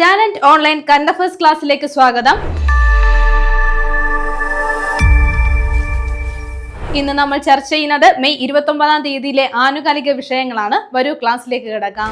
Talent online current affairs ക്ലാസ്സിലേക്ക് സ്വാഗതം. ഇന്ന് നമ്മൾ ചർച്ച ചെയ്യുന്നത് മെയ് ഇരുപത്തി ഒമ്പതാം തീയതിയിലെ ആനുകാലിക വിഷയങ്ങളാണ്. വരൂ ക്ലാസ്സിലേക്ക് കിടക്കാം.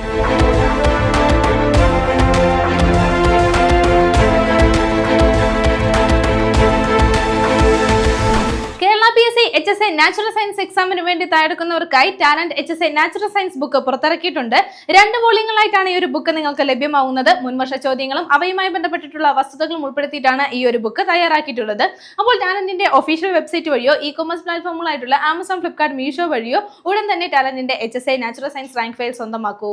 Kerala P S C H S A natural science എക്സാമിന് വേണ്ടി തയ്യാറെടുക്കുന്നവർക്കായി Talent H S A natural science book പുറത്തിറക്കിയിട്ടുണ്ട്. രണ്ട് വോളിയങ്ങളായിട്ടാണ് ഈ ഒരു ബുക്ക് നിങ്ങൾക്ക് ലഭ്യമാവുന്നത്. മുൻവർഷ ചോദ്യങ്ങളും അവയുമായി ബന്ധപ്പെട്ടിട്ടുള്ള വസ്തുതകളും ഉൾപ്പെടുത്തിയിട്ടാണ് ഈ ഒരു ബുക്ക് തയ്യാറാക്കിയിട്ടുള്ളത്. അപ്പോൾ ടാലന്റിന്റെ ഒഫീഷ്യൽ വെബ്സൈറ്റ് വഴിയോ ഇ കൊമേഴ്സ് പ്ലാറ്റ്ഫോമുകളായിട്ടുള്ള ആമസോൺ ഫ്ലിപ്കാർട്ട് മീഷോ വഴിയോ ഉടൻ തന്നെ ടാലന്റിന്റെ H S A natural science rank file സ്വന്തമാക്കൂ.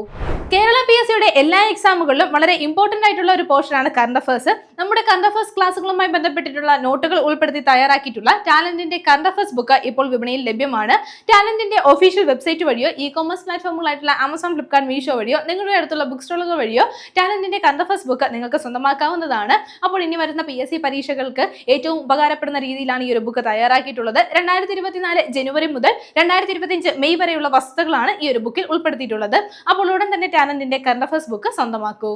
കേരള പി എസ് സിയുടെ എല്ലാ എക്സാമുകളിലും വളരെ ഇമ്പോർട്ടന്റ് ആയിട്ടുള്ള ഒരു പോർഷനാണ് കറണ്ട് അഫേഴ്സ് നമ്മുടെ കറണ്ട് അഫേഴ്സ് ക്ലാസ്സുകളുമായി ബന്ധപ്പെട്ടിട്ടുള്ള നോട്ടുകൾ ഉൾപ്പെടുത്തി തയ്യാറാക്കിയിട്ടുള്ള ടാലന്റിന്റെ കറണ്ട് അഫേഴ്സ് ബുക്ക് ഇപ്പോൾ വിപണിയിൽ ലഭ്യമാണ്. ടാലന്റിന്റെ ഒഫീഷ്യൽ വെബ്സൈറ്റ് വഴിയോ ഇ കോമേഴ്സ് പ്ലാറ്റ്ഫോമുകളായിട്ടുള്ള ആമസോൺ ഫ്ലിപ്കാർട്ട് മീഷോ വഴിയോ നിങ്ങളുടെ അടുത്തുള്ള ബുക്ക് സ്റ്റോളുകൾ വഴിയോ ടാലന്റിന്റെ കറണ്ട് ബുക്ക് നിങ്ങൾക്ക് സ്വന്തമാക്കാവുന്നതാണ്. അപ്പോൾ ഇനി വരുന്ന പി എസ് സി പരീക്ഷകൾക്ക് ഏറ്റവും ഉപകാരപ്പെടുന്ന രീതിയിലാണ് ഈ ഒരു ബുക്ക് തയ്യാറാക്കിയിട്ടുള്ളത്. രണ്ടായിരത്തി ഇരുപത്തിനാല് ജനുവരി മുതൽ രണ്ടായിരത്തി ഇരുപത്തിയഞ്ച് മെയ് വരെയുള്ള വസ്തുക്കളാണ് ഈ ഒരു ബുക്കിൽ ഉൾപ്പെടുത്തിയിട്ടുള്ളത്. അപ്പോൾ ഉടൻ തന്നെ ടാലന്റിന്റെ കറണ്ട് ബുക്ക് സ്വന്തമാക്കൂ.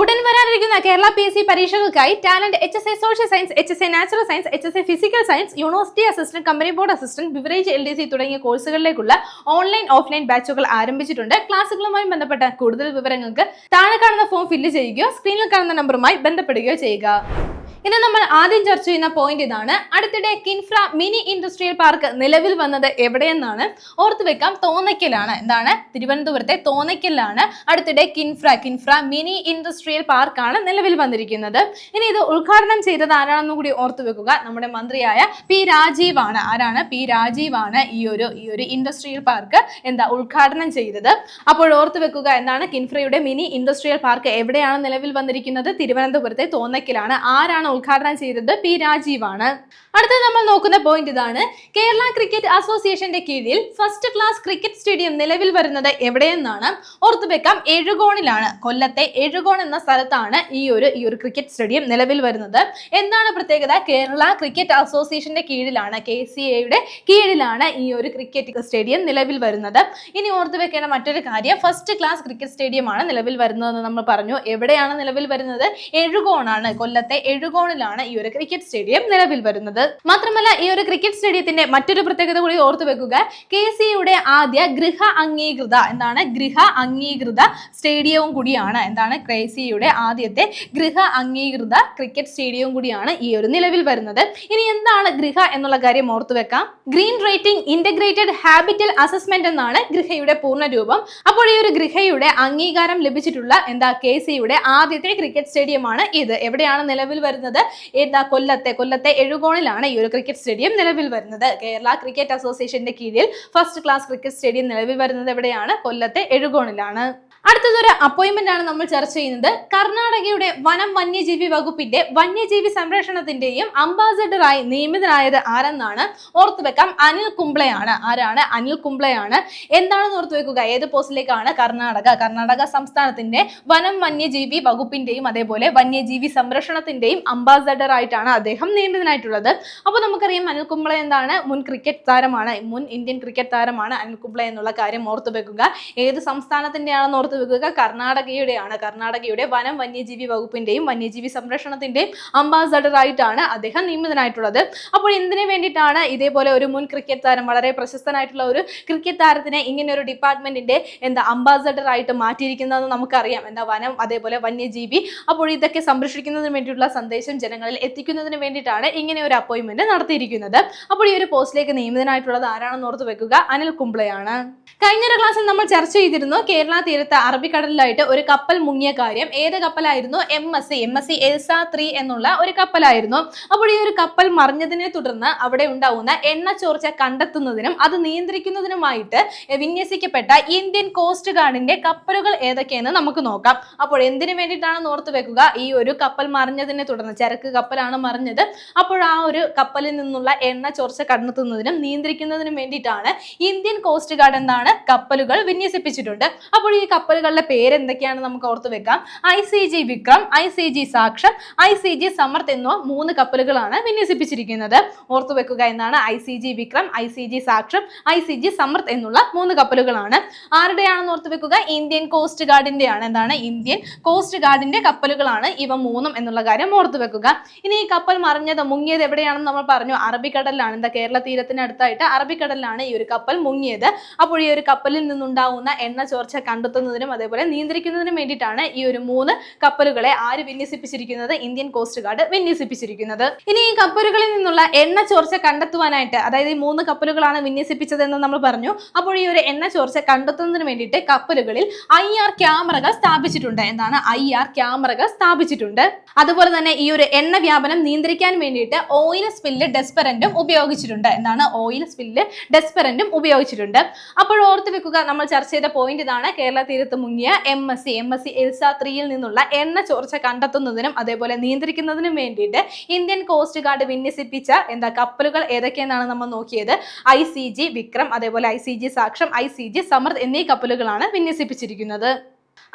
ഉടൻ വരാനിരിക്കുന്ന Kerala P S C പരീക്ഷകൾക്കായി Talent H S A social science H S A natural science H S A physical science university assistant company board assistant beverage L D C തുടങ്ങിയ കോഴ്സുകളിലേക്കുള്ള ഓൺലൈൻ ഓഫ്ലൈൻ ബാച്ചുകൾ ആരംഭിച്ചിട്ടുണ്ട്. ക്ലാസുകളുമായി ബന്ധപ്പെട്ട കൂടുതൽ വിവരങ്ങൾക്ക് താഴെ കാണുന്ന ഫോം ഫില്ല് ചെയ്യുകയോ സ്ക്രീനിൽ കാണുന്ന നമ്പറുമായി ബന്ധപ്പെടുകയോ ചെയ്യുക. ഇന്ന് നമ്മൾ ആദ്യം ചർച്ച ചെയ്യുന്ന പോയിന്റ് ഇതാണ്. അടുത്തിടെ കിൻഫ്ര മിനി ഇൻഡസ്ട്രിയൽ പാർക്ക് നിലവിൽ വന്നത് എവിടെയെന്നാണ് ഓർത്തു വെക്കാം. തോന്നയ്ക്കലാണ്. എന്താണ്? തിരുവനന്തപുരത്തെ തോന്നയ്ക്കലാണ്. അടുത്തിടെ കിൻഫ്ര കിൻഫ്ര മിനി ഇൻഡസ്ട്രിയൽ പാർക്കാണ് നിലവിൽ വന്നിരിക്കുന്നത്. ഇനി ഇത് ഉദ്ഘാടനം ചെയ്തത് ആരാണെന്നും കൂടി ഓർത്തു വെക്കുക. നമ്മുടെ മന്ത്രിയായ പി രാജീവ് ആണ് ആരാണ്? പി രാജീവ് ആണ് ഈ ഒരു ഈ ഒരു ഇൻഡസ്ട്രിയൽ പാർക്ക് എന്താ ഉദ്ഘാടനം ചെയ്തത്. അപ്പോൾ ഓർത്തു വെക്കുക എന്താണ്? കിൻഫ്രയുടെ മിനി ഇൻഡസ്ട്രിയൽ പാർക്ക് എവിടെയാണ് നിലവിൽ വന്നിരിക്കുന്നത്? തിരുവനന്തപുരത്തെ തോന്നയ്ക്കലാണ്. ആരാണ് ഉദ്ഘാടനം ചെയ്തത് പി രാജീവാണ്. അടുത്തത് നമ്മൾ നോക്കുന്ന പോയിന്റ് ഇതാണ്. കേരള ക്രിക്കറ്റ് അസോസിയേഷന്റെ കീഴിൽ ഫസ്റ്റ് ക്ലാസ് ക്രിക്കറ്റ് സ്റ്റേഡിയം നിലവിൽ വരുന്നത് എവിടെയെന്നാണ് ഓർത്തുവെക്കാം എഴുകോണിലാണ്. കൊല്ലത്തെ എഴുകോൺ എന്ന സ്ഥലത്താണ് ഈ ഒരു ഈ ഒരു ക്രിക്കറ്റ് സ്റ്റേഡിയം നിലവിൽ വരുന്നത്. എന്താണ് പ്രത്യേകത? കേരള ക്രിക്കറ്റ് അസോസിയേഷന്റെ കീഴിലാണ് കെ സി എയുടെ കീഴിലാണ് ഈ ഒരു ക്രിക്കറ്റ് സ്റ്റേഡിയം നിലവിൽ വരുന്നത്. ഇനി ഓർത്തു വെക്കേണ്ട മറ്റൊരു കാര്യം ഫസ്റ്റ് ക്ലാസ് ക്രിക്കറ്റ് സ്റ്റേഡിയമാണ് നിലവിൽ വരുന്നതെന്ന് നമ്മൾ പറഞ്ഞു. എവിടെയാണ് നിലവിൽ വരുന്നത്? എഴുകോണാണ്. കൊല്ലത്തെ എഴുകോണിലാണ് ഈ ഒരു ക്രിക്കറ്റ് സ്റ്റേഡിയം നിലവിൽ വരുന്നത്. മാത്രമല്ല ഈ ഒരു ക്രിക്കറ്റ് സ്റ്റേഡിയത്തിന്റെ മറ്റൊരു പ്രത്യേകത കൂടി ഓർത്തു വെക്കുക. കെ സിയുടെ ആദ്യ ഗൃഹ അംഗീകൃത എന്താണ്? ഗൃഹ അംഗീകൃത സ്റ്റേഡിയവും കൂടിയാണ്. എന്താണ്? കെ സിയുടെ ആദ്യത്തെ ഗൃഹ അംഗീകൃത ക്രിക്കറ്റ് സ്റ്റേഡിയവും കൂടിയാണ് ഈ ഒരു നിലവിൽ വരുന്നത്. ഇനി എന്താണ് ഗൃഹ എന്നുള്ള കാര്യം ഓർത്തു വെക്കാം. Green rating integrated habitat assessment എന്നാണ് ഗൃഹയുടെ പൂർണ രൂപം. അപ്പോൾ ഈ ഒരു ഗൃഹയുടെ അംഗീകാരം ലഭിച്ചിട്ടുള്ള എന്താ? കെ സിയുടെ ആദ്യത്തെ ക്രിക്കറ്റ് സ്റ്റേഡിയമാണ് ഇത്. എവിടെയാണ് നിലവിൽ വരുന്നത്? എന്താ കൊല്ലത്തെ കൊല്ലത്തെ എഴുകോണിലാണ് ഈ ഒരു ക്രിക്കറ്റ് സ്റ്റേഡിയം നിലവിൽ വരുന്നത്. കേരള ക്രിക്കറ്റ് അസോസിയേഷന്റെ കീഴിൽ ഫസ്റ്റ് ക്ലാസ് ക്രിക്കറ്റ് സ്റ്റേഡിയം നിലവിൽ വരുന്നത് എവിടെയാണ്? കൊല്ലത്തെ എഴുകോണിലാണ്. അടുത്തതൊരു അപ്പോയിന്റ്മെന്റ് ആണ് നമ്മൾ ചർച്ച ചെയ്യുന്നത്. കർണാടകയുടെ വനം വന്യജീവി വകുപ്പിന്റെ വന്യജീവി സംരക്ഷണത്തിന്റെയും അംബാസഡറായി നിയമിതനായത് ആരെന്നാണ് ഓർത്തു വെക്കാം. അനിൽ കുംബ്ലയാണ് ആരാണ്? അനിൽ കുംബ്ലയാണ് എന്താണെന്ന് ഓർത്തു വെക്കുക. ഏത് പോസ്റ്റിലേക്കാണ് കർണാടക? കർണാടക സംസ്ഥാനത്തിന്റെ വനം വന്യജീവി വകുപ്പിന്റെയും അതേപോലെ വന്യജീവി സംരക്ഷണത്തിന്റെയും അംബാസഡർ ആയിട്ടാണ് അദ്ദേഹം നിയമിതനായിട്ടുള്ളത്. അപ്പോൾ നമുക്കറിയാം അനിൽ കുംബ്ല എന്താണ്? മുൻ ക്രിക്കറ്റ് താരമാണ്. മുൻ ഇന്ത്യൻ ക്രിക്കറ്റ് താരമാണ് അനിൽ കുംബ്ല എന്നുള്ള കാര്യം ഓർത്തു വെക്കുക. ഏത് സംസ്ഥാനത്തിന്റെ ആണെന്ന് ഓർത്തു വെക്കുക. കർണാടകയുടെയാണ് കർണാടകയുടെ വനം വന്യജീവി വകുപ്പിന്റെയും വന്യജീവി സംരക്ഷണത്തിന്റെയും അംബാസഡർ ആയിട്ടാണ് അദ്ദേഹം നിയമിതനായിട്ടുള്ളത്. അപ്പോൾ എന്തിനു വേണ്ടിയിട്ടാണ് ഇതേപോലെ ഒരു മുൻ ക്രിക്കറ്റ് താരം വളരെ പ്രശസ്തനായിട്ടുള്ള ഒരു ക്രിക്കറ്റ് താരത്തിനെ ഇങ്ങനെ ഒരു ഡിപ്പാർട്ട്മെന്റിന്റെ എന്താ അംബാസഡർ ആയിട്ട് മാറ്റിയിരിക്കുന്നതെന്ന് നമുക്കറിയാം. എന്താ വനം അതേപോലെ വന്യജീവി. അപ്പോൾ ഇതൊക്കെ സംരക്ഷിക്കുന്നതിന് വേണ്ടിയിട്ടുള്ള സന്ദേശം ജനങ്ങളിൽ എത്തിക്കുന്നതിന് വേണ്ടിയിട്ടാണ് ഇങ്ങനെ ഒരു അപ്പോയിന്റ്മെന്റ് നടത്തിയിരിക്കുന്നത്. അപ്പോൾ ഈ ഒരു പോസ്റ്റിലേക്ക് നിയമിതനായിട്ടുള്ളത് ആരാണെന്ന് ഓർത്ത് വെക്കുക. അനിൽ കുംബ്ലയാണ് കഴിഞ്ഞൊരു ക്ലാസ്സിൽ നമ്മൾ ചർച്ച ചെയ്തിരുന്നു കേരള തീരത്ത് അറബിക്കടലിലായിട്ട് ഒരു കപ്പൽ മുങ്ങിയ കാര്യം. ഏത് കപ്പലായിരുന്നു? M S C M S C Elsa three എന്നുള്ള ഒരു കപ്പലായിരുന്നു. അപ്പോൾ ഈ ഒരു കപ്പൽ മറിഞ്ഞതിനെ തുടർന്ന് അവിടെ ഉണ്ടാവുന്ന എണ്ണ ചോർച്ച കണ്ടെത്തുന്നതിനും അത് നിയന്ത്രിക്കുന്നതിനുമായിട്ട് വിന്യസിക്കപ്പെട്ട ഇന്ത്യൻ കോസ്റ്റ് ഗാർഡിന്റെ കപ്പലുകൾ ഏതൊക്കെയെന്ന് നമുക്ക് നോക്കാം. അപ്പോൾ എന്തിനു വേണ്ടിയിട്ടാണ് ഓർത്ത് വെക്കുക? ഈ ഒരു കപ്പൽ മറിഞ്ഞതിനെ തുടർന്ന് ചരക്ക് കപ്പലാണ് മറിഞ്ഞത്. അപ്പോൾ ആ ഒരു കപ്പലിൽ നിന്നുള്ള എണ്ണ ചോർച്ച കണ്ടെത്തുന്നതിനും നിയന്ത്രിക്കുന്നതിനും വേണ്ടിയിട്ടാണ് ഇന്ത്യൻ കോസ്റ്റ് ഗാർഡ് എന്താണ് കപ്പലുകൾ വിന്യസിപ്പിച്ചിട്ടുണ്ട്. അപ്പോൾ ഈ കപ്പൽ കപ്പലുകളുടെ പേര് എന്തൊക്കെയാണ് നമുക്ക് ഓർത്ത് വെക്കാം. I C G Vikram I C G Saksham I C G Samarth എന്നിവ മൂന്ന് കപ്പലുകളാണ് വിന്യസിപ്പിച്ചിരിക്കുന്നത്. ഓർത്തു വെക്കുക എന്നാണ് I C G Vikram I C G Saksham I C G Samarth എന്നുള്ള മൂന്ന് കപ്പലുകളാണ്. ആരുടെയാണെന്ന് ഓർത്ത് വെക്കുക? ഇന്ത്യൻ കോസ്റ്റ് ഗാർഡിന്റെ ആണ് എന്താണ്? ഇന്ത്യൻ കോസ്റ്റ് ഗാർഡിന്റെ കപ്പലുകളാണ് ഇവ മൂന്നും എന്നുള്ള കാര്യം ഓർത്തു വെക്കുക. ഇനി ഈ കപ്പൽ മറിഞ്ഞത് മുങ്ങിയത് എവിടെയാണെന്ന് നമ്മൾ പറഞ്ഞു. അറബിക്കടലിലാണ്. എന്താ കേരള തീരത്തിനടുത്തായിട്ട് അറബിക്കടലിലാണ് ഈ ഒരു കപ്പൽ മുങ്ങിയത്. അപ്പോൾ ഈ ഒരു കപ്പലിൽ നിന്നുണ്ടാവുന്ന എണ്ണ ചോർച്ച കണ്ടെത്തുന്നതിനും അതേപോലെ നിയന്ത്രിക്കുന്നതിനും വേണ്ടിയിട്ടാണ് ഈ ഒരു മൂന്ന് കപ്പലുകളെ ആര് വിന്യസിപ്പിച്ചിരിക്കുന്നത്? ഇന്ത്യൻ കോസ്റ്റ് ഗാർഡ് വിന്യസിപ്പിച്ചിരിക്കുന്നത്. ഇനി ഈ കപ്പലുകളിൽ നിന്നുള്ള എണ്ണ ചോർച്ച കണ്ടെത്തുവാനായിട്ട് അതായത് ഈ മൂന്ന് കപ്പലുകളാണ് വിന്യസിപ്പിച്ചതെന്ന് നമ്മൾ പറഞ്ഞു. അപ്പോൾ ഈ ഒരു എണ്ണ ചോർച്ച കണ്ടെത്തുന്നതിന് വേണ്ടിയിട്ട് കപ്പലുകളിൽ ഐ ആർ ക്യാമറകൾ സ്ഥാപിച്ചിട്ടുണ്ട്. എന്താണ്? ഐ ആർ ക്യാമറകൾ സ്ഥാപിച്ചിട്ടുണ്ട്. അതുപോലെ തന്നെ ഈ ഒരു എണ്ണ വ്യാപനം നിയന്ത്രിക്കാൻ വേണ്ടിയിട്ട് ഓയിൽ സ്പില്ല് ഡെസ്പെറന്റും ഉപയോഗിച്ചിട്ടുണ്ട്. എന്താണ്? ഓയിൽ സ്പില്ല് ഡെസ്പെറന്റും ഉപയോഗിച്ചിട്ടുണ്ട്. അപ്പോൾ ഓർത്ത് വെക്കുക നമ്മൾ ചർച്ച ചെയ്ത പോയിന്റ് ഇതാണ്. കേരള തീരത്ത് മുങ്ങിയ M S C M S C Elsa ത്രീയിൽ നിന്നുള്ള എണ്ണ ചോർച്ച കണ്ടെത്തുന്നതിനും അതേപോലെ നിയന്ത്രിക്കുന്നതിനും വേണ്ടിയിട്ട് ഇന്ത്യൻ കോസ്റ്റ് ഗാർഡ് വിന്യസിപ്പിച്ച എന്താ കപ്പലുകൾ ഏതൊക്കെയെന്നാണ് നമ്മൾ നോക്കിയത്? ഐ സി ജി വിക്രം അതേപോലെ I C G Saksham I C G Samarth എന്നീ കപ്പലുകളാണ് വിന്യസിപ്പിച്ചിരിക്കുന്നത്.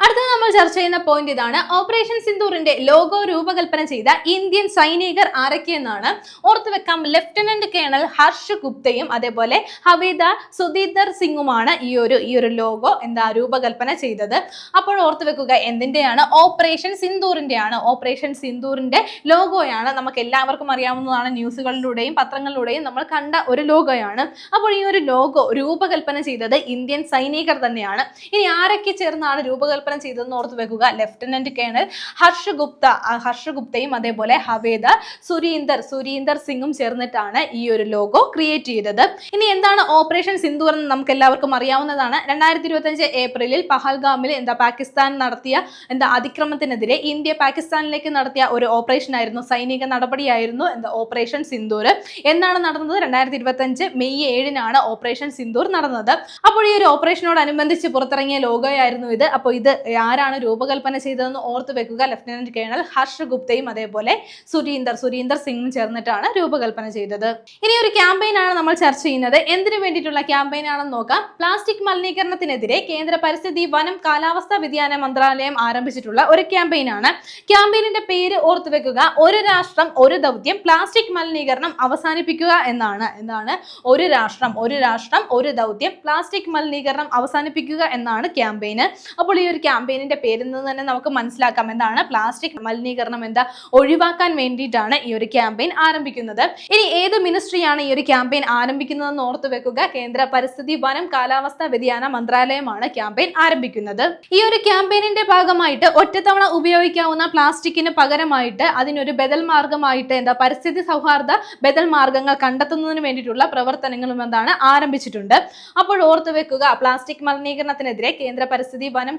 അടുത്തത് നമ്മൾ ചർച്ച ചെയ്യുന്ന പോയിന്റ് ഇതാണ്. ഓപ്പറേഷൻ സിന്ദൂറിന്റെ ലോഗോ രൂപകൽപ്പന ചെയ്ത ഇന്ത്യൻ സൈനികർ ആരൊക്കെയെന്നാണ് ഓർത്തു വെക്കാം. ലഫ്റ്റനന്റ് കേണൽ ഹർഷ് ഗുപ്തയും അതേപോലെ ഹവീദ സുധീന്ദർ സിംഗുമാണ് ഈ ഒരു ഈ ഒരു ലോഗോ എന്താ രൂപകൽപ്പന ചെയ്തത്. അപ്പോൾ ഓർത്തു വെക്കുക എന്തിന്റെയാണ് ഓപ്പറേഷൻ സിന്ദൂറിന്റെയാണ് ഓപ്പറേഷൻ സിന്ദൂറിന്റെ ലോഗോയാണ് നമുക്ക് എല്ലാവർക്കും അറിയാവുന്നതാണ്. ന്യൂസുകളിലൂടെയും പത്രങ്ങളിലൂടെയും നമ്മൾ കണ്ട ഒരു ലോഗോയാണ് അപ്പോൾ ഈ ഒരു ലോഗോ രൂപകൽപ്പന ചെയ്തത് ഇന്ത്യൻ സൈനികർ തന്നെയാണ്. ഇനി ആരൊക്കെ ചേർന്നാണ് രൂപകൽപ്പന ചെയ്തതെന്ന് ഓർത്ത് വെക്കുക. ലെഫ്റ്റനന്റ് കേണൽ ഹർഷ് ഗുപ്ത ഹർഷ ഹർഷ് ഗുപ്തയും അതേപോലെ ഹവേദ സുരീന്ദർ സുരീന്ദർ സിംഗും ചേർന്നിട്ടാണ് ഈ ഒരു ലോഗോ ക്രിയേറ്റ് ചെയ്തത്. ഇനി എന്താണ് ഓപ്പറേഷൻ സിന്ധു എന്ന് നമുക്ക് എല്ലാവർക്കും അറിയാവുന്നതാണ്. രണ്ടായിരത്തി ഇരുപത്തഞ്ച് ഏപ്രിലിൽ പഹൽഗാമിൽ എന്താ പാകിസ്ഥാൻ നടത്തിയ എന്താ അതിക്രമത്തിനെതിരെ ഇന്ത്യ പാകിസ്ഥാനിലേക്ക് നടത്തിയ ഒരു ഓപ്പറേഷൻ ആയിരുന്നു. സൈനിക നടപടിയായിരുന്നു എന്താ ഓപ്പറേഷൻ സിന്ദൂർ. എന്നാണ് നടന്നത്? രണ്ടായിരത്തി ഇരുപത്തഞ്ച് മെയ് ഏഴിനാണ് ഓപ്പറേഷൻ സിന്ദൂർ നടന്നത്. അപ്പോൾ ഈ ഒരു ഓപ്പറേഷനോടനുബന്ധിച്ച് പുറത്തിറങ്ങിയ ലോഗോയായിരുന്നു ഇത്. അപ്പോൾ ഇത് ആരാണ് രൂപകൽപ്പന ചെയ്തതെന്ന് ഓർത്ത് വെക്കുക ലഫ്റ്റനന്റ് കേണൽ ഹർഷ് ഗുപ്തയും അതേപോലെ സുരീന്ദർ സുരീന്ദർ സിംഗും ചേർന്നിട്ടാണ് രൂപകൽപ്പന ചെയ്തത്. ഇനി ഒരു ക്യാമ്പയിൻ ആണ് നമ്മൾ ചർച്ച ചെയ്യുന്നത്. എന്തിനു വേണ്ടിയിട്ടുള്ള ക്യാമ്പയിൻ ആണെന്ന് നോക്കാം. പ്ലാസ്റ്റിക് മലിനീകരണത്തിനെതിരെ കേന്ദ്ര പരിസ്ഥിതി വനം കാലാവസ്ഥാ വ്യതിയാന മന്ത്രാലയം ആരംഭിച്ചിട്ടുള്ള ഒരു ക്യാമ്പയിൻ ആണ്. ക്യാമ്പയിനിന്റെ പേര് ഓർത്ത് വെക്കുക. ഒരു രാഷ്ട്രം ഒരു ദൗത്യം പ്ലാസ്റ്റിക് മലിനീകരണം അവസാനിപ്പിക്കുക എന്നാണ്. എന്താണ്? ഒരു രാഷ്ട്രം ഒരു രാഷ്ട്രം ഒരു ദൗത്യം പ്ലാസ്റ്റിക് മലിനീകരണം അവസാനിപ്പിക്കുക എന്നാണ് ക്യാമ്പയിന് അപ്പോൾ ഈ ഒരു ക്യാമ്പയിനിന്റെ പേരിൽ നിന്ന് തന്നെ നമുക്ക് മനസ്സിലാക്കാം എന്താണ് പ്ലാസ്റ്റിക് മലിനീകരണം എന്താ ഒഴിവാക്കാൻ വേണ്ടിയിട്ടാണ് ഈ ഒരു ക്യാമ്പയിൻ ആരംഭിക്കുന്നത്. ഇനി ഏത് മിനിസ്ട്രിയാണ് ഈ ഒരു ക്യാമ്പയിൻ ആരംഭിക്കുന്നതെന്ന് ഓർത്തു വെക്കുക. കേന്ദ്ര പരിസ്ഥിതി വനം കാലാവസ്ഥാ വ്യതിയാന മന്ത്രാലയമാണ് ക്യാമ്പയിൻ ആരംഭിക്കുന്നത്. ഈ ഒരു ക്യാമ്പയിനിന്റെ ഭാഗമായിട്ട് ഒറ്റത്തവണ ഉപയോഗിക്കാവുന്ന പ്ലാസ്റ്റിക്കിന് പകരമായിട്ട് അതിനൊരു ബദൽ മാർഗമായിട്ട് എന്താ പരിസ്ഥിതി സൗഹാർദ്ദ ബദൽ മാർഗങ്ങൾ കണ്ടെത്തുന്നതിന് വേണ്ടിയിട്ടുള്ള പ്രവർത്തനങ്ങളും എന്താണ് ആരംഭിച്ചിട്ടുണ്ട്. അപ്പോൾ ഓർത്തു വെക്കുക പ്ലാസ്റ്റിക് മലിനീകരണത്തിനെതിരെ കേന്ദ്ര പരിസ്ഥിതി വനം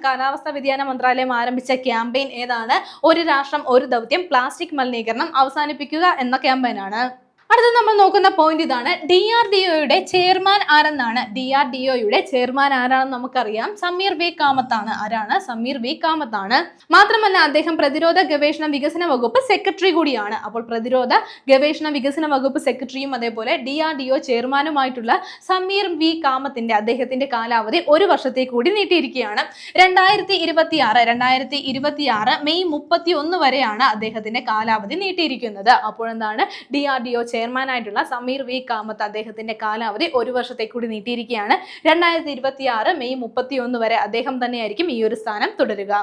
വ്യതിയാന മന്ത്രാലയം ആരംഭിച്ച ക്യാമ്പയിൻ ഏതാണ്? ഒരു രാഷ്ട്രം ഒരു ദൗത്യം പ്ലാസ്റ്റിക് മലിനീകരണം അവസാനിപ്പിക്കുക എന്ന ക്യാമ്പയിനാണ്. അടുത്ത നമ്മൾ നോക്കുന്ന പോയിന്റ് ഇതാണ്. ഡി ആർ ഡി ഒയുടെ ചെയർമാൻ ആരെന്നാണ്? ഡി ആർ ഡി ഒയുടെ ചെയർമാൻ ആരാണെന്ന് നമുക്കറിയാം. സമീർ വി കാമത്താണ്. ആരാണ്? സമീർ വി കാമത്താണ്. മാത്രമല്ല അദ്ദേഹം പ്രതിരോധ ഗവേഷണ വികസന വകുപ്പ് സെക്രട്ടറി കൂടിയാണ്. അപ്പോൾ പ്രതിരോധ ഗവേഷണ വികസന വകുപ്പ് സെക്രട്ടറിയും അതേപോലെ ഡി ആർ ഡി ഒ ചെയർമാനുമായിട്ടുള്ള സമീർ വി കാമത്തിന്റെ അദ്ദേഹത്തിന്റെ കാലാവധി ഒരു വർഷത്തേക്ക് കൂടി നീട്ടിയിരിക്കുകയാണ്. രണ്ടായിരത്തി ഇരുപത്തി ആറ് രണ്ടായിരത്തി ഇരുപത്തി ആറ് മെയ് മുപ്പത്തി ഒന്ന് വരെയാണ് അദ്ദേഹത്തിന്റെ കാലാവധി നീട്ടിയിരിക്കുന്നത്. അപ്പോൾ എന്താണ് ഡി ആർ ഡി ഒ ചെയർമാനായിട്ടുള്ള സമീർ വി കാമത്ത് അദ്ദേഹത്തിന്റെ കാലാവധി ഒരു വർഷത്തെ കൂടി നീട്ടിയിരിക്കുകയാണ്. രണ്ടായിരത്തി മെയ് മുപ്പത്തി വരെ അദ്ദേഹം തന്നെയായിരിക്കും ഈ ഒരു സ്ഥാനം തുടരുക.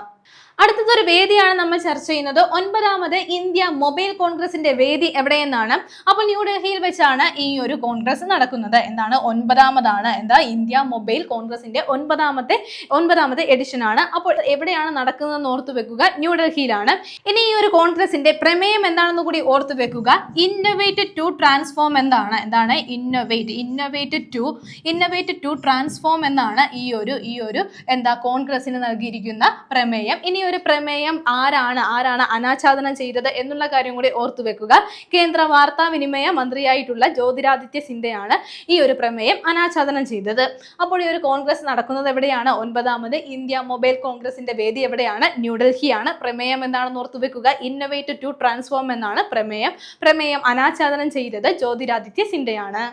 അടുത്തതൊരു വേദിയാണ് നമ്മൾ ചർച്ച ചെയ്യുന്നത് ഒൻപതാമത് ഇന്ത്യ മൊബൈൽ കോൺഗ്രസിന്റെ വേദി എവിടെയെന്നാണ്. അപ്പോൾ ന്യൂഡൽഹിയിൽ വെച്ചാണ് ഈ ഒരു കോൺഗ്രസ് നടക്കുന്നത്. എന്താണ്? ഒൻപതാമതാണ്. എന്താ? ഇന്ത്യ മൊബൈൽ കോൺഗ്രസിന്റെ ഒൻപതാമത്തെ ഒൻപതാമത്തെ എഡിഷൻ ആണ്. അപ്പോൾ എവിടെയാണ് നടക്കുന്നതെന്ന് ഓർത്തു വെക്കുക. ന്യൂഡൽഹിയിലാണ് ഇനി ഈ ഒരു കോൺഗ്രസിന്റെ പ്രമേയം എന്താണെന്ന് കൂടി ഓർത്തു വെക്കുക. ഇന്നോവേറ്റ് ടു ട്രാൻസ്ഫോം എന്താണ്? എന്താണ്? Innovate innovate to innovate to transform എന്നാണ് ഈ ഒരു ഈ ഒരു എന്താ കോൺഗ്രസിന് നൽകിയിരിക്കുന്ന പ്രമേയം. ഇനി ഒരു പ്രമേയം ആരാണ് ആരാണ് അനാച്ഛാദനം ചെയ്തത് എന്നുള്ള കാര്യം കൂടി ഓർത്തു വെക്കുക. കേന്ദ്ര വാർത്താവിനിമയ മന്ത്രിയായിട്ടുള്ള ജ്യോതിരാദിത്യ സിന്ധയാണ് ഈ ഒരു പ്രമേയം അനാച്ഛാദനം ചെയ്തത്. അപ്പോൾ ഈ ഒരു കോൺഗ്രസ് നടക്കുന്നത് എവിടെയാണ്? ഒൻപതാമത് ഇന്ത്യ മൊബൈൽ കോൺഗ്രസിന്റെ വേദി എവിടെയാണ്? ന്യൂഡൽഹിയാണ്. പ്രമേയം എന്താണെന്ന് ഓർത്തു വെക്കുക. ഇന്നോവേറ്റ് ടു ട്രാൻസ്ഫോം എന്നാണ് പ്രമേയം. പ്രമേയം അനാച്ഛാദനം ചെയ്തത് ജ്യോതിരാദിത്യ സിന്ധ്യയാണ്.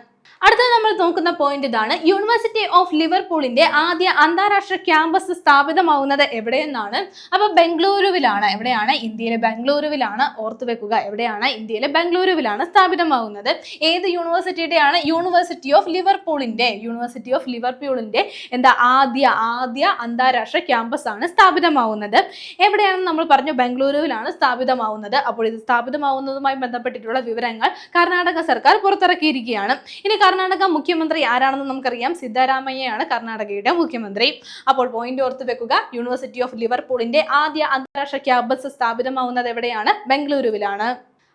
അടുത്തത് നമ്മൾ നോക്കുന്ന പോയിന്റ് ഇതാണ്. യൂണിവേഴ്സിറ്റി ഓഫ് ലിവർപൂളിന്റെ ആദ്യ അന്താരാഷ്ട്ര ക്യാമ്പസ് സ്ഥാപിതമാവുന്നത് എവിടെയെന്നാണ്? അപ്പൊ ബംഗളൂരുവിലാണ്. എവിടെയാണ്? ഇന്ത്യയിലെ ബംഗളൂരുവിലാണ്. ഓർത്തു വെക്കുക എവിടെയാണ്? ഇന്ത്യയിലെ ബംഗളൂരുവിലാണ് സ്ഥാപിതമാവുന്നത്. ഏത് യൂണിവേഴ്സിറ്റിയുടെയാണ്? യൂണിവേഴ്സിറ്റി ഓഫ് ലിവർപൂളിന്റെ യൂണിവേഴ്സിറ്റി ഓഫ് ലിവർപൂളിന്റെ എന്താ ആദ്യ ആദ്യ അന്താരാഷ്ട്ര ക്യാമ്പസ് ആണ് സ്ഥാപിതമാവുന്നത്. എവിടെയാണ് നമ്മൾ പറഞ്ഞു ബംഗളൂരുവിലാണ് സ്ഥാപിതമാവുന്നത്? അപ്പോൾ ഇത് സ്ഥാപിതമാവുന്നതുമായി ബന്ധപ്പെട്ടിട്ടുള്ള വിവരങ്ങൾ കർണാടക സർക്കാർ പുറത്തിറക്കിയിരിക്കുകയാണ്. ഇനി കർണാടക മുഖ്യമന്ത്രി ആരാണെന്ന് നമുക്കറിയാം. സിദ്ധരാമയ്യയാണ് കർണാടകയുടെ മുഖ്യമന്ത്രി. അപ്പോൾ പോയിന്റ് ഓർത്ത് വെക്കുക യൂണിവേഴ്സിറ്റി ഓഫ് ലിവർപൂളിന്റെ ആദ്യ അന്താരാഷ്ട്ര ക്യാമ്പസ് സ്ഥാപിതമാവുന്നത് എവിടെയാണ്? ബംഗളൂരുവിലാണ്.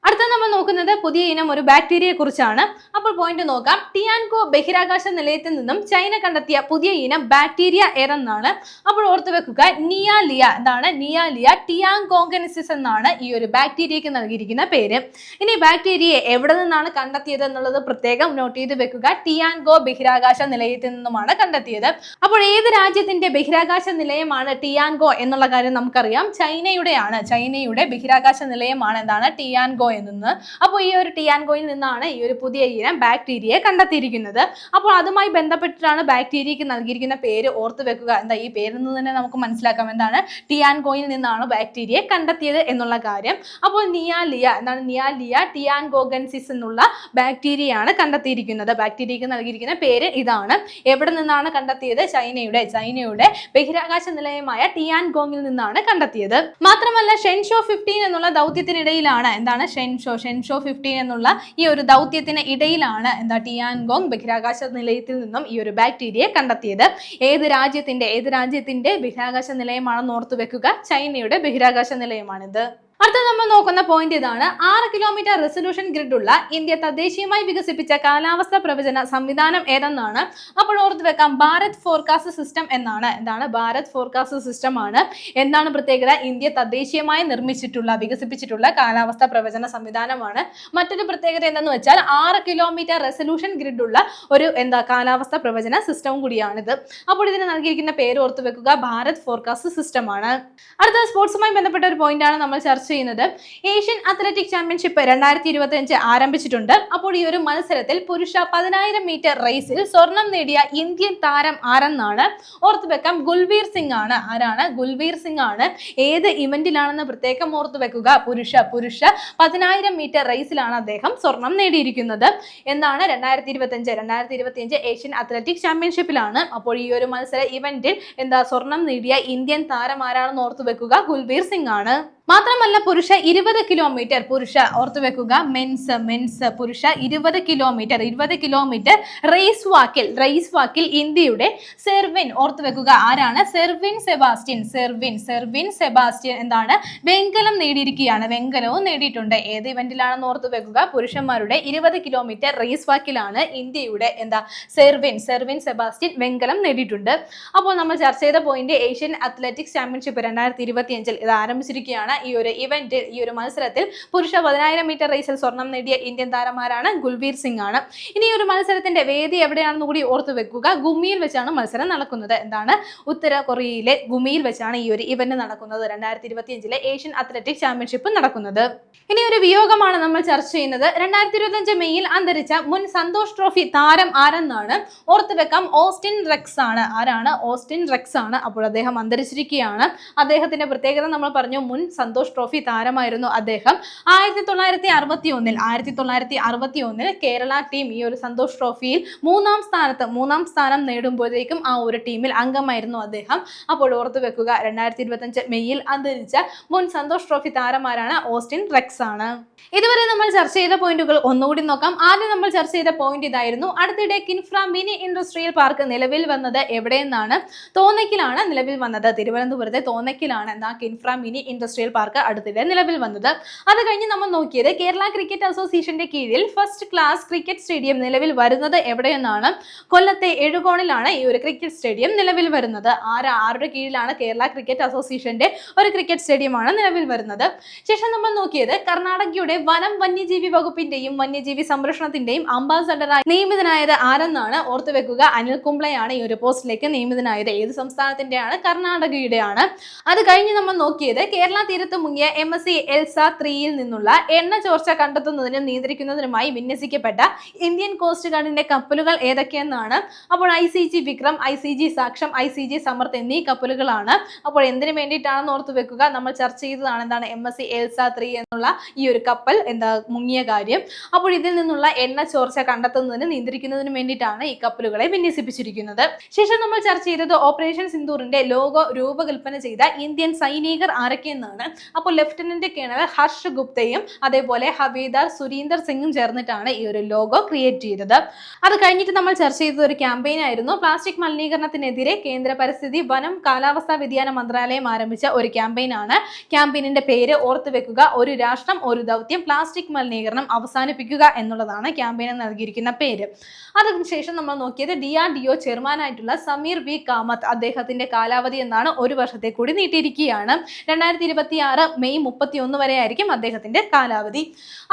അടുത്ത നമ്മൾ നോക്കുന്നത് പുതിയ ഇനം ഒരു ബാക്ടീരിയയെ കുറിച്ചാണ് അപ്പോൾ പോയിന്റ് നോക്കാം. ടിയാൻകോ ബഹിരാകാശ നിലയത്തിൽ നിന്നും ചൈന കണ്ടെത്തിയ പുതിയ ഇനം ബാക്ടീരിയ എറന്നാണ് അപ്പോൾ ഓർത്തു വെക്കുക നിയാലിയ എന്താണ്? നിയാലിയ ടിയാങ്കോങ്കനിസിസ് എന്നാണ് ഈ ഒരു ബാക്ടീരിയക്ക് നൽകിയിരിക്കുന്ന പേര്. ഇനി ബാക്ടീരിയയെ എവിടെ നിന്നാണ് കണ്ടെത്തിയത് എന്നുള്ളത് പ്രത്യേകം നോട്ട് ചെയ്ത് വെക്കുക. ടിയാൻകോ ബഹിരാകാശ നിലയത്തിൽ നിന്നുമാണ് കണ്ടെത്തിയത്. അപ്പോൾ ഏത് രാജ്യത്തിന്റെ ബഹിരാകാശ നിലയമാണ് ടിയാൻഗോ എന്നുള്ള കാര്യം നമുക്കറിയാം. ചൈനയുടെയാണ്. ചൈനയുടെ ബഹിരാകാശ നിലയമാണ് എന്താണ്? ടിയാൻഗോ എന്നത് അപ്പോൾ ഈ ഒരു ടിയാൻഗോയിൽ നിന്നാണ് ഈ ഒരു പുതിയ ഇനം ബാക്ടീരിയയെ കണ്ടെത്തിയിരിക്കുന്നത്. അപ്പോൾ അതുമായി ബന്ധപ്പെട്ടിട്ടാണ് ബാക്ടീരിയക്ക് നൽകിയിരിക്കുന്ന പേര് ഓർത്ത് വെക്കുക. എന്താ ഈ പേരിൽ നിന്ന് തന്നെ നമുക്ക് മനസ്സിലാക്കാം. എന്താണ്? ടിയാൻഗോയിൽ നിന്നാണ് ബാക്ടീരിയയെ കണ്ടെത്തിയത് എന്നുള്ള കാര്യം. അപ്പോൾ നിയാലിയ എന്താണ്? നിയാലിയ ടിയാൻഗോഗൻസിസ് എന്നുള്ള ബാക്ടീരിയയാണ് കണ്ടെത്തിയിരിക്കുന്നത്. ബാക്ടീരിയക്ക് നൽകിയിരിക്കുന്ന പേര് ഇതാണ്. എവിടെ നിന്നാണ് കണ്ടെത്തിയത്? ചൈനയുടെ ചൈനയുടെ ബഹിരാകാശ നിലയമായ ടിയാൻഗോങ്ങിൽ നിന്നാണ് കണ്ടെത്തിയത്. മാത്രമല്ല ഷെൻഷോ ഫിഫ്റ്റീൻ എന്നുള്ള ദൗത്യത്തിനിടയിലാണ്. എന്താണ്? ഷെൻഷോ ഷെൻഷോ ഫിഫ്റ്റീൻ എന്നുള്ള ഈ ഒരു ദൗത്യത്തിന് ഇടയിലാണ് എന്താ ടിയാൻഗോങ് ബഹിരാകാശ നിലയത്തിൽ നിന്നും ഈ ഒരു ബാക്ടീരിയയെ കണ്ടെത്തിയത്. ഏത് രാജ്യത്തിന്റെ ഏത് രാജ്യത്തിന്റെ ബഹിരാകാശ നിലയമാണെന്ന് ഓർത്തു വെക്കുക? ചൈനയുടെ ബഹിരാകാശ നിലയമാണിത്. അടുത്ത നമ്മൾ നോക്കുന്ന പോയിന്റ് ഇതാണ്. ആറ് കിലോമീറ്റർ റെസൊല്യൂഷൻ ഗ്രിഡ് ഉള്ള ഇന്ത്യ തദ്ദേശീയമായി വികസിപ്പിച്ച കാലാവസ്ഥ പ്രവചന സംവിധാനം ഏതെന്നാണ്? അപ്പോൾ ഓർത്ത് വെക്കാം ഭാരത് ഫോർകാസ്റ്റ് സിസ്റ്റം എന്നാണ്. എന്താണ്? ഭാരത് ഫോർകാസ്റ്റ് സിസ്റ്റം ആണ്. എന്താണ് പ്രത്യേകത? ഇന്ത്യ തദ്ദേശീയമായി നിർമ്മിച്ചിട്ടുള്ള വികസിപ്പിച്ചിട്ടുള്ള കാലാവസ്ഥ പ്രവചന സംവിധാനമാണ്. മറ്റൊരു പ്രത്യേകത എന്തെന്ന് വെച്ചാൽ ആറ് കിലോമീറ്റർ റെസൊല്യൂഷൻ ഗ്രിഡ് ഉള്ള ഒരു എന്താ കാലാവസ്ഥ പ്രവചന സിസ്റ്റവും കൂടിയാണിത്. അപ്പോൾ ഇതിന് നൽകിയിരിക്കുന്ന പേര് ഓർത്ത് വെക്കുക ഭാരത് ഫോർകാസ്റ്റ് സിസ്റ്റമാണ് അടുത്ത സ്പോർട്സുമായി ബന്ധപ്പെട്ട ഒരു പോയിന്റ് ആണ് നമ്മൾ ചർച്ച ചെയ്യുന്നത്. ഏഷ്യൻ അത്ലറ്റിക് ചാമ്പ്യൻഷിപ്പ് രണ്ടായിരത്തി ഇരുപത്തി അഞ്ച് ആരംഭിച്ചിട്ടുണ്ട്. അപ്പോൾ ഈ ഒരു മത്സരത്തിൽ പുരുഷ പതിനായിരം മീറ്റർ റേസിൽ സ്വർണം നേടിയ ഇന്ത്യൻ താരം ആരെന്നാണ് ഓർത്തു വെക്കാം. ഗുൽവീർ സിംഗ് ആണ്. ആരാണ്? ഗുൽവീർ സിംഗ് ആണ്. ഏത് ഇവന്റിലാണെന്ന് പ്രത്യേകം ഓർത്തു വെക്കുക. പുരുഷ പുരുഷ പതിനായിരം മീറ്റർ റേസിലാണ് അദ്ദേഹം സ്വർണം നേടിയിരിക്കുന്നത്. എന്നാണ് രണ്ടായിരത്തി ഇരുപത്തി അഞ്ച് രണ്ടായിരത്തി ഇരുപത്തി അഞ്ച് ഏഷ്യൻ അത്ലറ്റിക് ചാമ്പ്യൻഷിപ്പിലാണ്. അപ്പോൾ ഈ ഒരു മത്സര ഇവന്റിൽ എന്താ സ്വർണം നേടിയ ഇന്ത്യൻ താരം ആരാണെന്ന് ഓർത്തു വെക്കുക. ഗുൽവീർ സിംഗ് ആണ്. മാത്രമല്ല പുരുഷ ഇരുപത് കിലോമീറ്റർ പുരുഷ ഓർത്തു വെക്കുക മെൻസ് മെൻസ് പുരുഷ ഇരുപത് കിലോമീറ്റർ ഇരുപത് കിലോമീറ്റർ റേസ് വാക്കിൽ റേസ് വാക്കിൽ ഇന്ത്യയുടെ സെർവിൻ ഓർത്തു വെക്കുക ആരാണ്? സെർവിൻ സെബാസ്റ്റ്യൻ സെർവിൻ സെർവിൻ സെബാസ്റ്റ്യൻ എന്താണ്? വെങ്കലം നേടിയിരിക്കുകയാണ്. വെങ്കലവും നേടിയിട്ടുണ്ട്. ഏത് ഇവന്റിലാണെന്ന് ഓർത്തു വെക്കുക പുരുഷന്മാരുടെ ഇരുപത് കിലോമീറ്റർ റേസ് വാക്കിലാണ് ഇന്ത്യയുടെ എന്താ? സെർവിൻ സെർവിൻ സെബാസ്റ്റ്യൻ വെങ്കലം നേടിയിട്ടുണ്ട്. അപ്പോൾ നമ്മൾ ചർച്ച ചെയ്ത പോയിന്റ് ഏഷ്യൻ അത്ലറ്റിക്സ് ചാമ്പ്യൻഷിപ്പ് രണ്ടായിരത്തി ഇരുപത്തിയഞ്ചിൽ ഇത് ആരംഭിച്ചിരിക്കുകയാണ്. ഈ ഒരു ഇവന്റ് ഈ ഒരു മത്സരത്തിൽ. പുരുഷ പതിനായിരം മീറ്റർ റേസിൽ സ്വർണം നേടിയ ഇന്ത്യൻ താരമാരാണ് ഗുൽവീർ സിംഗ് ആണ്. ഇനി ഈ ഒരു മത്സരത്തിന്റെ വേദി എവിടെയാണെന്ന് കൂടി ഓർത്തു വെക്കുക. ഗുമിയിൽ വെച്ചാണ് മത്സരം നടക്കുന്നത്. എന്താണ്? ഉത്തര കൊറിയയിലെ ഗുമിയിൽ വെച്ചാണ് ഈ ഒരു ഇവന്റ് നടക്കുന്നത്. രണ്ടായിരത്തി ഇരുപത്തി അഞ്ചിലെ ഏഷ്യൻ അത്ലറ്റിക് ചാമ്പ്യൻഷിപ്പ് നടക്കുന്നത്. ഇനി ഒരു വിയോഗമാണ് നമ്മൾ ചർച്ച ചെയ്യുന്നത്. രണ്ടായിരത്തി ഇരുപത്തി അഞ്ച് മെയ്യിൽ അന്തരിച്ച മുൻ സന്തോഷ് ട്രോഫി താരം ആരെന്നാണ് ഓർത്തു വെക്കാം. ഓസ്റ്റിൻ റെക്സ് ആണ്. ആരാണ്? ഓസ്റ്റിൻ റെക്സ് ആണ്. അപ്പോൾ അദ്ദേഹം അന്തരിച്ചിരിക്കുകയാണ്. അദ്ദേഹത്തിന്റെ പ്രത്യേകത നമ്മൾ പറഞ്ഞു. മുൻ സന്തോഷ് ട്രോഫി താരമായിരുന്നു അദ്ദേഹം. ആയിരത്തി തൊള്ളായിരത്തി അറുപത്തി ഒന്നിൽ ആയിരത്തി തൊള്ളായിരത്തി അറുപത്തി ഒന്നിൽ കേരള ടീം ഈ ഒരു സന്തോഷ് ട്രോഫിയിൽ മൂന്നാം സ്ഥാനത്ത് മൂന്നാം സ്ഥാനം നേടുമ്പോഴേക്കും ആ ഒരു ടീമിൽ അംഗമായിരുന്നു അദ്ദേഹം. അപ്പോൾ ഓർത്തു വെക്കുക രണ്ടായിരത്തി ഇരുപത്തഞ്ച് മെയ്യിൽ അന്തരിച്ച മുൻ സന്തോഷ് ട്രോഫി താരമാരാണ് ഓസ്റ്റിൻ റെക്സ് ആണ് ഇതുവരെ നമ്മൾ ചർച്ച ചെയ്ത പോയിന്റുകൾ ഒന്നുകൂടി നോക്കാം. ആദ്യം നമ്മൾ ചർച്ച ചെയ്ത പോയിന്റ് ഇതായിരുന്നു. അടുത്തിടെ കിൻഫ്ര മിനി ഇൻഡസ്ട്രിയൽ പാർക്ക് നിലവിൽ വന്നത് എവിടെയെന്നാണ് തോന്നയ്ക്കിലാണ് നിലവിൽ വന്നത്. തിരുവനന്തപുരത്തെ തോന്നയ്ക്കിലാണ് എന്താ കിൻഫ്ര മിനി ഇൻഡസ്ട്രിയൽ പാർക്ക് അടുത്തിടെ നിലവിൽ വന്നത്. അത് കഴിഞ്ഞ് നമ്മൾ നോക്കിയത് കേരള ക്രിക്കറ്റ് അസോസിയേഷന്റെ കീഴിൽ ഫസ്റ്റ് ക്ലാസ് ക്രിക്കറ്റ് സ്റ്റേഡിയം നിലവിൽ വരുന്നത് എവിടെയെന്നാണ്. കൊല്ലത്തെ എഴുകോണിലാണ് ഈ ഒരു ക്രിക്കറ്റ് സ്റ്റേഡിയം നിലവിൽ വരുന്നത്. ആര്? ആരുടെ കീഴിലാണ് കേരള ക്രിക്കറ്റ് അസോസിയേഷന്റെ ഒരു ക്രിക്കറ്റ് സ്റ്റേഡിയമാണ് നിലവിൽ വരുന്നത്. ശേഷം നമ്മൾ നോക്കിയത് കർണാടകയുടെ വനം വന്യജീവി വകുപ്പിന്റെയും വന്യജീവി സംരക്ഷണത്തിന്റെയും അംബാസഡറായി നിയമിതനായത് ആരെന്നാണ് ഓർത്തു വെക്കുക? അനിൽ കുംബ്ലയാണ് ഈ ഒരു പോസ്റ്റിലേക്ക് നിയമിതനായത്. ഏത് സംസ്ഥാനത്തിന്റെയാണ്? കർണാടകയുടെയാണ്. അത് കഴിഞ്ഞ് നമ്മൾ നോക്കിയത് കേരള തീരത്ത് മുങ്ങിയ എം എസ് സി എൽസ ത്രീയിൽ നിന്നുള്ള എണ്ണ ചോർച്ച കണ്ടെത്തുന്നതിനും നിയന്ത്രിക്കുന്നതിനുമായി വിന്യസിക്കപ്പെട്ട ഇന്ത്യൻ കോസ്റ്റ് ഗാർഡിന്റെ കപ്പലുകൾ ഏതൊക്കെയെന്നാണ്. അപ്പോൾ I C G Vikram I C G Saksham I C G Samarth എന്നീ കപ്പലുകളാണ്. അപ്പോൾ എന്തിനു വേണ്ടിയിട്ടാണെന്ന് ഓർത്ത് വെക്കുക. നമ്മൾ ചർച്ച ചെയ്തതാണ് എന്താണ് M S C Elsa three എന്നുള്ള ഈ ഒരു കപ്പൽ എന്താ മുങ്ങിയ കാര്യം. അപ്പോൾ ഇതിൽ നിന്നുള്ള എണ്ണ ചോർച്ച കണ്ടെത്തുന്നതിന് നിയന്ത്രിക്കുന്നതിന് വേണ്ടിയിട്ടാണ് ഈ കപ്പലുകളെ വിന്യസിപ്പിച്ചിരിക്കുന്നത്. ശേഷം നമ്മൾ ചർച്ച ചെയ്തത് ഓപ്പറേഷൻ സിന്ദൂറിന്റെ ലോഗോ രൂപകൽപ്പന ചെയ്ത ഇന്ത്യൻ സൈനികർ ആരൊക്കെയെന്നാണ്. അപ്പോൾ ലെഫ്റ്റനന്റ് കേണൽ ഹർഷ് ഗുപ്തയും അതേപോലെ ഹവീദാർ സുരീന്ദർ സിംഗും ചേർന്നിട്ടാണ് ഈ ഒരു ലോഗോ ക്രിയേറ്റ് ചെയ്തത്. അത് കഴിഞ്ഞിട്ട് നമ്മൾ ചർച്ച ചെയ്തത് ഒരു ക്യാമ്പയിൻ ആയിരുന്നു. പ്ലാസ്റ്റിക് മലിനീകരണത്തിനെതിരെ കേന്ദ്ര പരിസ്ഥിതി വനം കാലാവസ്ഥാ വ്യതിയാന മന്ത്രാലയം ആരംഭിച്ച ഒരു ക്യാമ്പയിൻ ആണ്. ക്യാമ്പയിനിന്റെ പേര് ഓർത്തു വെക്കുക. ഒരു രാഷ്ട്രം ഒരു ദൗത്യം പ്ലാസ്റ്റിക് മലിനീകരണം അവസാനിപ്പിക്കുക എന്നുള്ളതാണ് ക്യാമ്പയിന് നൽകിയിരിക്കുന്ന പേര്. അതിനുശേഷം നമ്മൾ നോക്കിയത് ഡി ആർ ഡി ഒ ചെയർമാനായിട്ടുള്ള സമീർ വി കാമത്ത് അദ്ദേഹത്തിന്റെ കാലാവധി എന്നാണ് ഒരു വർഷത്തെ കൂടി നീട്ടിയിരിക്കുകയാണ്. രണ്ടായിരത്തി ഇരുപത്തി ആറ് മെയ് മുപ്പത്തി ഒന്ന് വരെ ആയിരിക്കും അദ്ദേഹത്തിന്റെ കാലാവധി.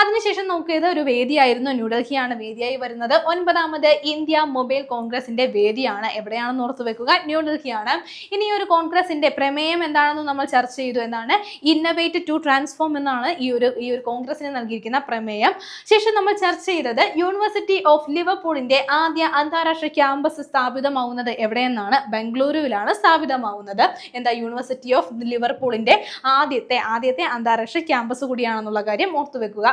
അതിനുശേഷം നോക്കിയത് ഒരു വേദിയായിരുന്നു. ന്യൂഡൽഹിയാണ് വേദിയായി വരുന്നത്. ഒൻപതാമത് ഇന്ത്യ മൊബൈൽ കോൺഗ്രസിന്റെ വേദിയാണ്. എവിടെയാണെന്ന് ഓർത്തു വെക്കുക. ന്യൂഡൽഹിയാണ്. ഇനി ഒരു കോൺഗ്രസിന്റെ പ്രമേയം എന്താണെന്ന് നമ്മൾ ചർച്ച ചെയ്തു എന്നാണ് ഇന്നവേറ്റ് ടു ട്രാൻസ്ഫോം എന്നാണ് ഈ ഒരു ഈ ഒരു കോൺഗ്രസിന് നൽകിയിരിക്കുന്ന പ്രമേയം. ശേഷം നമ്മൾ ചർച്ച ചെയ്തത് യൂണിവേഴ്സിറ്റി ഓഫ് ലിവർപൂളിന്റെ ആദ്യ അന്താരാഷ്ട്ര ക്യാമ്പസ് സ്ഥാപിതമാവുന്നത് എവിടെയെന്നാണ്? ബംഗളൂരുവിലാണ് സ്ഥാപിതമാവുന്നത്. എന്താ യൂണിവേഴ്സിറ്റി ഓഫ് ലിവർപൂളിന്റെ ആദ്യത്തെ ആദ്യത്തെ അന്താരാഷ്ട്ര ക്യാമ്പസ് കൂടിയാണെന്നുള്ള കാര്യം ഓർത്തു വെക്കുക.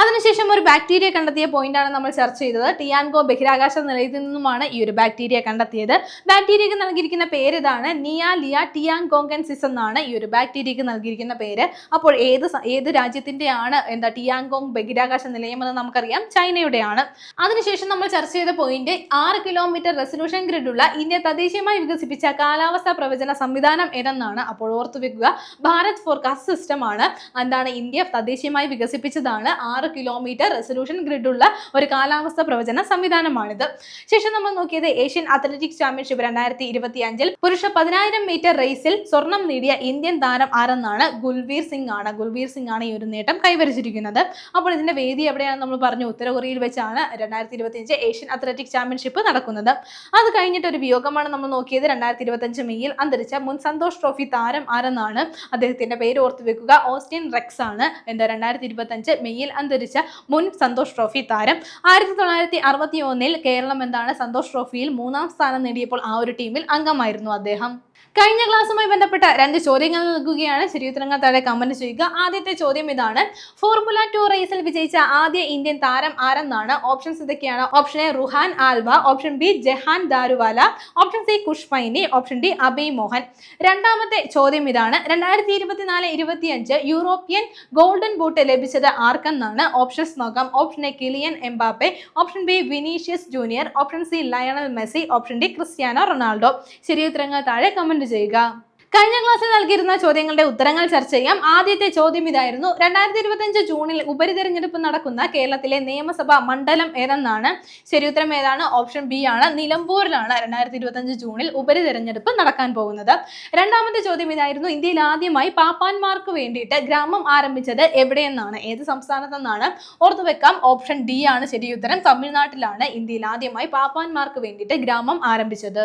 അതിനുശേഷം ഒരു ബാക്ടീരിയ കണ്ടെത്തിയ പോയിന്റാണ് നമ്മൾ ചർച്ച ചെയ്തത്. ടിയാൻഗോ ബഹിരാകാശ നിലയത്തിൽ നിന്നുമാണ് ഈ ഒരു ബാക്ടീരിയ കണ്ടെത്തിയത്. ബാക്ടീരിയക്ക് നൽകിയിരിക്കുന്ന പേര് ഇതാണ് നിയാലിയ ടിയാങ്കോങ്കൻസിസ് എന്നാണ് ഈ ഒരു ബാക്ടീരിയക്ക് നൽകിയിരിക്കുന്ന പേര്. അപ്പോൾ ഏത് ഏത് രാജ്യത്തിന്റെയാണ് എന്താ ടിയാങ്കോങ് ബഹിരാകാശ നിലയം എന്ന് നമുക്കറിയാം. ചൈനയുടെയാണ്. അതിനുശേഷം നമ്മൾ ചർച്ച ചെയ്ത പോയിന്റ് ആറ് കിലോമീറ്റർ റെസൊല്യൂഷൻ ഗ്രിഡുള്ള ഇന്ത്യ തദ്ദേശീയമായി വികസിപ്പിച്ച കാലാവസ്ഥാ പ്രവചന സംവിധാനം ഏതെന്നാണ് അപ്പോൾ ഓർത്തുവെക്കുക ഭാരത് ഫോർകാസ്റ്റ് സിസ്റ്റം ആണ്. എന്താണ് ഇന്ത്യ തദ്ദേശീയമായി വികസിപ്പിച്ചതാണ് ആറ് കിലോമീറ്റർ റെസൊല്യൂഷൻ ഗ്രിഡുള്ള ഒരു കാലാവസ്ഥ പ്രവചന സംവിധാനമാണിത്. ശേഷം നമ്മൾ നോക്കിയത് ഏഷ്യൻ അത്ലറ്റിക്സ് ചാമ്പ്യൻഷിപ്പ് രണ്ടായിരത്തി ഇരുപത്തി അഞ്ചിൽ പുരുഷ പതിനായിരം മീറ്റർ റേസിൽ സ്വർണം നേടിയ ഇന്ത്യൻ താരം ആരെന്നാണ് ഗുൽവീർ സിംഗ് ആണ്. ഗുൽവീർ സിംഗ് ആണ് ഈ ഒരു നേട്ടം കൈവരിച്ചിരിക്കുന്നത്. അപ്പോൾ ഇതിന്റെ വേദി എവിടെയാണ് നമ്മൾ പറഞ്ഞു. ഉത്തര കൊറിയയിൽ വെച്ചാണ് രണ്ടായിരത്തി ഇരുപത്തിയഞ്ച് ഏഷ്യൻ അത്ലറ്റിക് ചാമ്പ്യൻഷിപ്പ് നടക്കുന്നത്. അത് കഴിഞ്ഞിട്ട് ഒരു വിയോഗമാണ് നമ്മൾ നോക്കിയത്. രണ്ടായിരത്തി ഇരുപത്തഞ്ച് മെയ്യിൽ അന്തരിച്ച മുൻ സന്തോഷ് ട്രോഫി താരം ആരെന്നാണ് അദ്ദേഹത്തിന്റെ പേര് ഓർത്തു വെക്കുക. ഓസ്റ്റിൻ റെക്സ് ആണ്. എന്താ രണ്ടായിരത്തി ഇരുപത്തഞ്ച് മെയ്യിൽ അന്തരിച്ച മുൻ സന്തോഷ് ട്രോഫി താരം. ആയിരത്തി തൊള്ളായിരത്തി അറുപത്തി ഒന്നിൽ കേരളം എന്താണ് സന്തോഷ് ട്രോഫിയിൽ മൂന്നാം സ്ഥാനം നേടിയപ്പോൾ ആ ഒരു ടീമിൽ അംഗമായിരുന്നു അദ്ദേഹം. കഴിഞ്ഞ ക്ലാസ്സുമായി ബന്ധപ്പെട്ട രണ്ട് ചോദ്യങ്ങൾ നൽകുകയാണ്. ശരിയുത്തരങ്ങൾ താഴെ കമന്റ് ചെയ്യുക. ആദ്യത്തെ ചോദ്യം ഇതാണ്. ഫോർമുല ടു റേസിൽ വിജയിച്ച ആദ്യ ഇന്ത്യൻ താരം ആരെന്നാണ്? ഓപ്ഷൻസ് ഇതൊക്കെയാണ്. Option A Ruhan Alva. Option B Jehan Daruvala. Option C Kush Maini option D Abhay Mohan. രണ്ടാമത്തെ ചോദ്യം ഇതാണ്. രണ്ടായിരത്തി ഇരുപത്തിനാല് ഇരുപത്തിയഞ്ച് യൂറോപ്യൻ ഗോൾഡൻ ബൂട്ട് ലഭിച്ചത് ആർക്കെന്നാണ്? ഓപ്ഷൻസ് നോക്കാം option A Kylian Mbappe. Option B Vinicius Junior. Option C Lionel Messi. Option D Cristiano Ronaldo. ശരിയുത്തരങ്ങൾ താഴെ കമന്റ് ചെയ്യുക. കഴിഞ്ഞ ക്ലാസ്സിൽ നൽകിയിരുന്ന ചോദ്യങ്ങളുടെ ഉത്തരങ്ങൾ ചർച്ച ചെയ്യാം. ആദ്യത്തെ ചോദ്യം ഇതായിരുന്നു. രണ്ടായിരത്തി ഇരുപത്തിയഞ്ച് ജൂണിൽ ഉപരിതെരഞ്ഞെടുപ്പ് നടക്കുന്ന കേരളത്തിലെ നിയമസഭാ മണ്ഡലം ഏതെന്നാണ്? ഉത്തരം ഏതാണ്? ഓപ്ഷൻ ബി ആണ്. നിലമ്പൂരിലാണ് രണ്ടായിരത്തി ഇരുപത്തിയഞ്ച് ജൂണിൽ ഉപരിതെരഞ്ഞെടുപ്പ് നടക്കാൻ പോകുന്നത്. രണ്ടാമത്തെ ചോദ്യം ഇതായിരുന്നു. ഇന്ത്യയിൽ ആദ്യമായി പാപ്പാന്മാർക്ക് വേണ്ടിയിട്ട് ഗ്രാമം ആരംഭിച്ചത് എവിടെയെന്നാണ്? ഏത് സംസ്ഥാനത്തെന്നാണ്? ഓർത്തു വെക്കാം. ഓപ്ഷൻ ഡി ആണ് ശരി ഉത്തരം. തമിഴ്നാട്ടിലാണ് ഇന്ത്യയിൽ ആദ്യമായി പാപ്പാന്മാർക്ക് വേണ്ടിയിട്ട് ഗ്രാമം ആരംഭിച്ചത്.